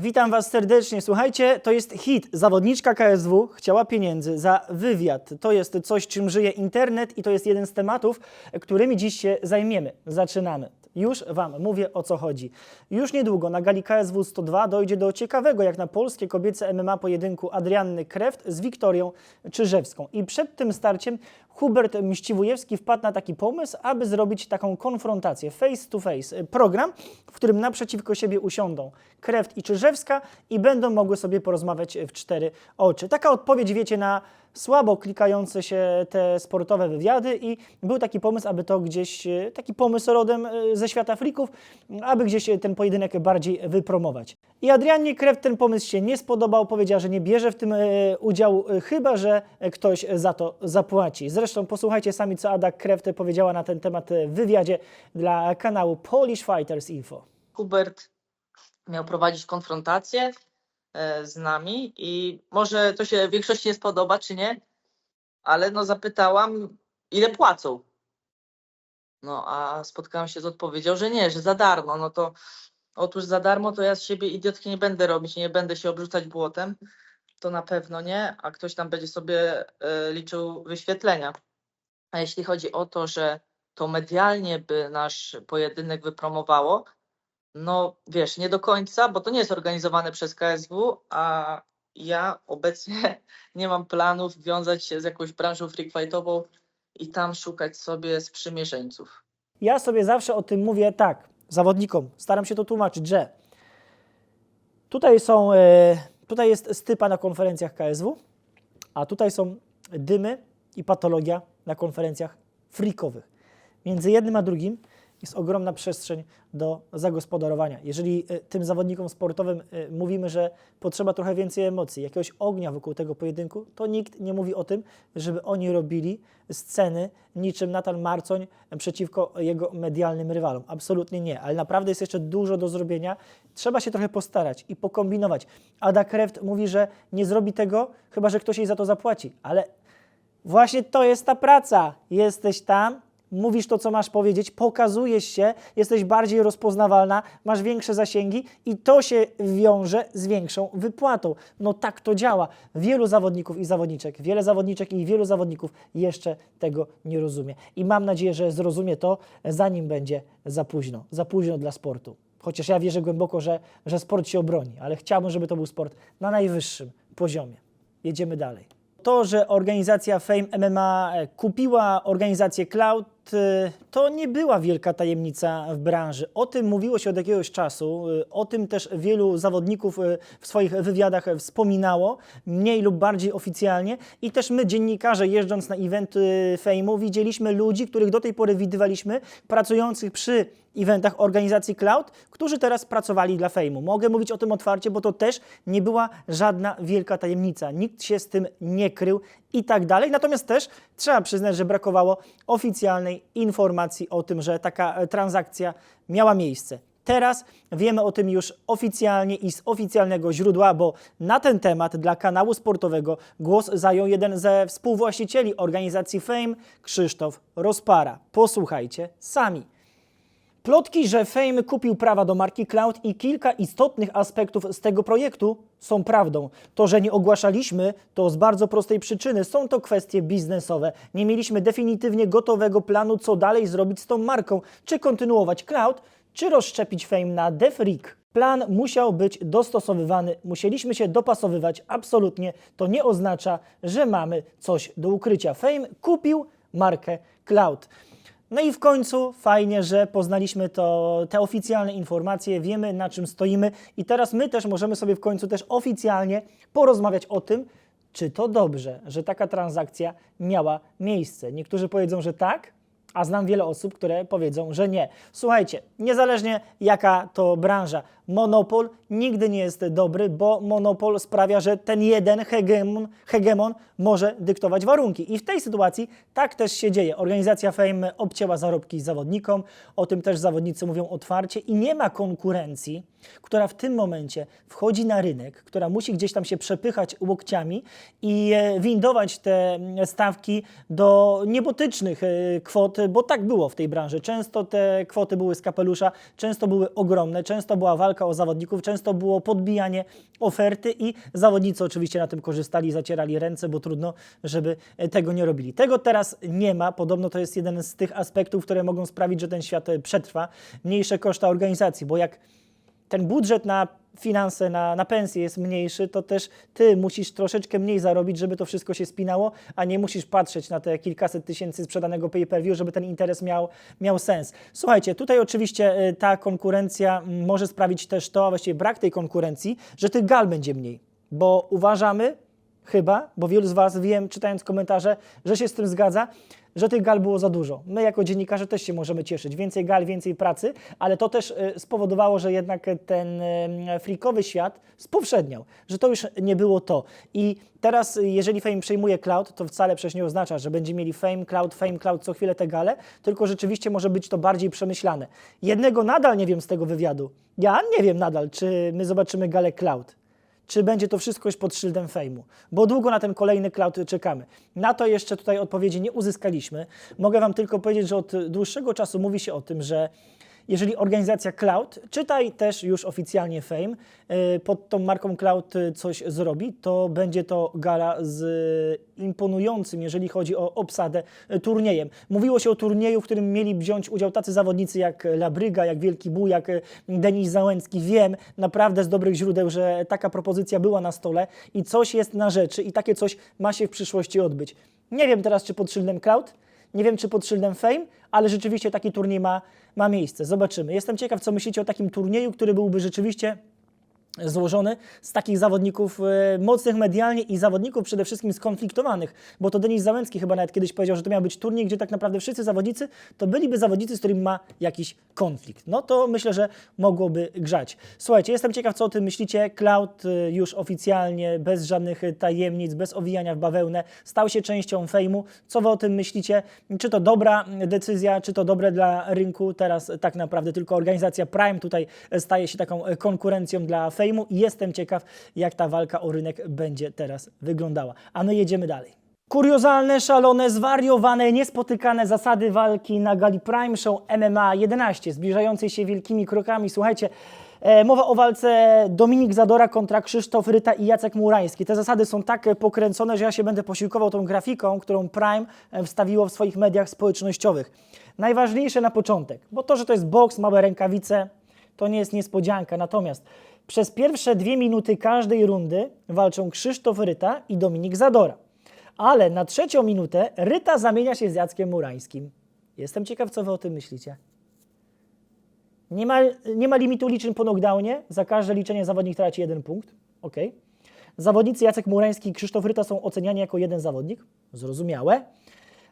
Witam Was serdecznie. Słuchajcie, to jest hit. Zawodniczka KSW chciała pieniędzy za wywiad. To jest coś, czym żyje internet i to jest jeden z tematów, którymi dziś się zajmiemy. Zaczynamy. Już Wam mówię o co chodzi. Już niedługo na gali KSW 102 dojdzie do ciekawego, jak na polskie kobiece MMA pojedynku Adrianny Kreft z Wiktorią Czyżewską. I przed tym starciem Hubert Mściwujewski wpadł na taki pomysł, aby zrobić taką konfrontację face to face. Program, w którym naprzeciwko siebie usiądą Kreft i Czyżewska i będą mogły sobie porozmawiać w cztery oczy. Taka odpowiedź, wiecie, na słabo klikające się te sportowe wywiady i był taki pomysł, aby to gdzieś, e, taki pomysł rodem e, ze świata frików, aby gdzieś ten pojedynek bardziej wypromować. I Adrianie Kreft ten pomysł się nie spodobał, powiedziała, że nie bierze w tym e, udziału, e, chyba że ktoś za to zapłaci. Zresztą posłuchajcie sami, co Ada Kreft powiedziała na ten temat w wywiadzie dla kanału Polish Fighters Info. Hubert miał prowadzić konfrontację e, z nami i może to się większości nie spodoba, czy nie, ale no zapytałam, ile płacą. No a spotkałam się z odpowiedzią, że nie, że za darmo. No to otóż za darmo to ja z siebie idiotki nie będę robić, nie będę się obrzucać błotem. To na pewno nie, a ktoś tam będzie sobie e, liczył wyświetlenia. A jeśli chodzi o to, że to medialnie by nasz pojedynek wypromowało, no wiesz, nie do końca, bo to nie jest organizowane przez KSW, a ja obecnie nie mam planów wiązać się z jakąś branżą freak fightową i tam szukać sobie sprzymierzeńców. Ja sobie zawsze o tym mówię tak, zawodnikom, staram się to tłumaczyć, że tutaj są, e, tutaj jest stypa na konferencjach KSW, a tutaj są dymy i patologia na konferencjach freakowych. Między jednym a drugim jest ogromna przestrzeń do zagospodarowania. Jeżeli e, tym zawodnikom sportowym e, mówimy, że potrzeba trochę więcej emocji, jakiegoś ognia wokół tego pojedynku, to nikt nie mówi o tym, żeby oni robili sceny niczym Natan Marcoń przeciwko jego medialnym rywalom. Absolutnie nie, ale naprawdę jest jeszcze dużo do zrobienia. Trzeba się trochę postarać i pokombinować. Ada Kreft mówi, że nie zrobi tego, chyba że ktoś jej za to zapłaci, ale Właśnie to jest ta praca. Jesteś tam, mówisz to, co masz powiedzieć, pokazujesz się, jesteś bardziej rozpoznawalna, masz większe zasięgi i to się wiąże z większą wypłatą. No tak to działa. Wielu zawodników i zawodniczek, wiele zawodniczek i wielu zawodników jeszcze tego nie rozumie. I mam nadzieję, że zrozumie to, zanim będzie za późno. Za późno dla sportu. Chociaż ja wierzę głęboko, że, że sport się obroni, ale chciałbym, żeby to był sport na najwyższym poziomie. Jedziemy dalej. To, że organizacja Fame MMA kupiła organizację Cloud, to nie była wielka tajemnica w branży. O tym mówiło się od jakiegoś czasu, e, o tym też wielu zawodników e, w swoich wywiadach wspominało, mniej lub bardziej oficjalnie. I też my, dziennikarze, jeżdżąc na eventy Fame'u, widzieliśmy ludzi, których do tej pory widywaliśmy, pracujących przy eventach organizacji Cloud, którzy teraz pracowali dla Fejmu. Mogę mówić o tym otwarcie, bo to też nie była żadna wielka tajemnica. Nikt się z tym nie krył i tak dalej. Natomiast też trzeba przyznać, że brakowało oficjalnej informacji o tym, że taka e, transakcja miała miejsce. Teraz wiemy o tym już oficjalnie i z oficjalnego źródła, bo na ten temat dla kanału sportowego głos zajął jeden ze współwłaścicieli organizacji Fame, Krzysztof Rozpara. Posłuchajcie sami. Plotki, że Fame kupił prawa do marki Cloud i kilka istotnych aspektów z tego projektu są prawdą. To, że nie ogłaszaliśmy, to z bardzo prostej przyczyny. Są to kwestie biznesowe. Nie mieliśmy definitywnie gotowego planu, co dalej zrobić z tą marką. Czy kontynuować Cloud, czy rozszczepić Fame na DevRig. Plan musiał być dostosowywany, musieliśmy się dopasowywać. Absolutnie to nie oznacza, że mamy coś do ukrycia. Fame kupił markę Cloud. No i w końcu fajnie, że poznaliśmy to, te oficjalne informacje, wiemy na czym stoimy i teraz my też możemy sobie w końcu też oficjalnie porozmawiać o tym, czy to dobrze, że taka transakcja miała miejsce. Niektórzy powiedzą, że tak, a znam wiele osób, które powiedzą, że nie. Słuchajcie, niezależnie jaka to branża, monopol nigdy nie jest dobry, bo monopol sprawia, że ten jeden hegemon, hegemon może dyktować warunki. I w tej sytuacji tak też się dzieje. Organizacja Fame obcięła zarobki zawodnikom, o tym też zawodnicy mówią otwarcie i nie ma konkurencji, która w tym momencie wchodzi na rynek, która musi gdzieś tam się przepychać łokciami i windować te stawki do niebotycznych e, kwot bo tak było w tej branży. Często te kwoty były z kapelusza, często były ogromne, często była walka o zawodników, często było podbijanie oferty i zawodnicy oczywiście na tym korzystali, zacierali ręce, bo trudno, żeby e, tego nie robili. Tego teraz nie ma. Podobno to jest jeden z tych aspektów, które mogą sprawić, że ten świat e, przetrwa. Mniejsze koszta organizacji, bo jak ten budżet na finanse, na, na pensje jest mniejszy, to też ty musisz troszeczkę mniej zarobić, żeby to wszystko się spinało, a nie musisz patrzeć na te kilkaset tysięcy sprzedanego pay-per-view, żeby ten interes miał, miał sens. Słuchajcie, tutaj oczywiście y, ta konkurencja może sprawić też to, a właściwie brak tej konkurencji, że tych gal będzie mniej, bo uważamy, chyba, bo wielu z Was wiem, czytając komentarze, że się z tym zgadza, że tych gal było za dużo. My jako dziennikarze też się możemy cieszyć. Więcej gal, więcej pracy, ale to też y, spowodowało, że jednak ten y, frikowy świat spowszedniał, że to już nie było to. I teraz, y, jeżeli Fame przejmuje cloud, to wcale przecież nie oznacza, że będziemy mieli Fame, cloud, Fame, cloud co chwilę te gale, tylko rzeczywiście może być to bardziej przemyślane. Jednego nadal nie wiem z tego wywiadu. Ja nie wiem nadal, czy my zobaczymy galę cloud czy będzie to wszystko już pod szyldem fejmu, bo długo na ten kolejny cloud czekamy. Na to jeszcze tutaj odpowiedzi nie uzyskaliśmy. Mogę Wam tylko powiedzieć, że od dłuższego czasu mówi się o tym, że jeżeli organizacja Cloud, czytaj też już oficjalnie Fame, y, pod tą marką Cloud y, coś zrobi, to będzie to gala z imponującym, jeżeli chodzi o obsadę, y, turniejem. Mówiło się o turnieju, w którym mieli wziąć udział tacy zawodnicy jak Labryga, jak Wielki Buł, jak y, Denis Załęcki. Wiem naprawdę z dobrych źródeł, że taka propozycja była na stole i coś jest na rzeczy i takie coś ma się w przyszłości odbyć. Nie wiem teraz, czy pod szyldem Cloud, nie wiem, czy pod szyldem Fame, ale rzeczywiście taki turniej ma, ma miejsce. Zobaczymy. Jestem ciekaw, co myślicie o takim turnieju, który byłby rzeczywiście złożony z takich zawodników e, mocnych medialnie i zawodników przede wszystkim skonfliktowanych, bo to Denis Załęcki chyba nawet kiedyś powiedział, że to miał być turniej, gdzie tak naprawdę wszyscy zawodnicy to byliby zawodnicy, z którymi ma jakiś konflikt. No to myślę, że mogłoby grzać. Słuchajcie, jestem ciekaw, co o tym myślicie. Cloud e, już oficjalnie, bez żadnych tajemnic, bez owijania w bawełnę, stał się częścią fejmu. Co wy o tym myślicie? Czy to dobra decyzja, czy to dobre dla rynku? Teraz tak naprawdę tylko organizacja Prime tutaj staje się taką konkurencją dla fejmu i jestem ciekaw, jak ta walka o rynek będzie teraz wyglądała. A my jedziemy dalej. Kuriozalne, szalone, zwariowane, niespotykane zasady walki na Gali Prime Show MMA 11, zbliżającej się wielkimi krokami. Słuchajcie, e, mowa o walce Dominik Zadora kontra Krzysztof Ryta i Jacek Murański. Te zasady są tak pokręcone, że ja się będę posiłkował tą grafiką, którą Prime e, wstawiło w swoich mediach społecznościowych. Najważniejsze na początek, bo to, że to jest boks, małe rękawice, to nie jest niespodzianka. Natomiast przez pierwsze dwie minuty każdej rundy walczą Krzysztof Ryta i Dominik Zadora. Ale na trzecią minutę Ryta zamienia się z Jackiem Murańskim. Jestem ciekaw, co wy o tym myślicie. Nie ma, nie ma limitu liczeń po knockdownie. Za każde liczenie zawodnik traci jeden punkt. Ok. Zawodnicy Jacek Murański i Krzysztof Ryta są oceniani jako jeden zawodnik. Zrozumiałe.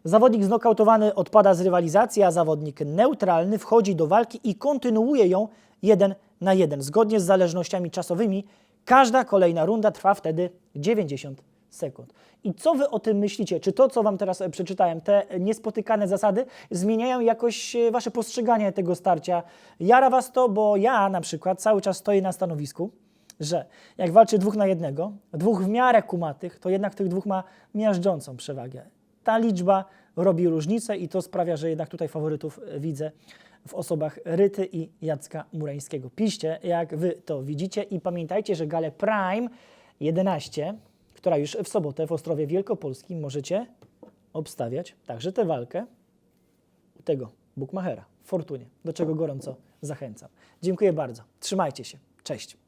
Zawodnik znokautowany odpada z rywalizacji, a zawodnik neutralny wchodzi do walki i kontynuuje ją jeden na jeden. Zgodnie z zależnościami czasowymi, każda kolejna runda trwa wtedy 90 sekund. I co wy o tym myślicie? Czy to, co wam teraz e, przeczytałem, te niespotykane zasady zmieniają jakoś e, wasze postrzeganie tego starcia? Jara was to, bo ja na przykład cały czas stoję na stanowisku, że jak walczy dwóch na jednego, dwóch w miarę kumatych, to jednak tych dwóch ma miażdżącą przewagę. Ta liczba robi różnicę i to sprawia, że jednak tutaj faworytów e, widzę w osobach Ryty i Jacka Murańskiego. Piszcie, jak wy to widzicie i pamiętajcie, że Gale Prime 11, która już w sobotę w Ostrowie Wielkopolskim możecie obstawiać także tę walkę u tego Bukmachera w Fortunie, do czego gorąco zachęcam. Dziękuję bardzo. Trzymajcie się. Cześć.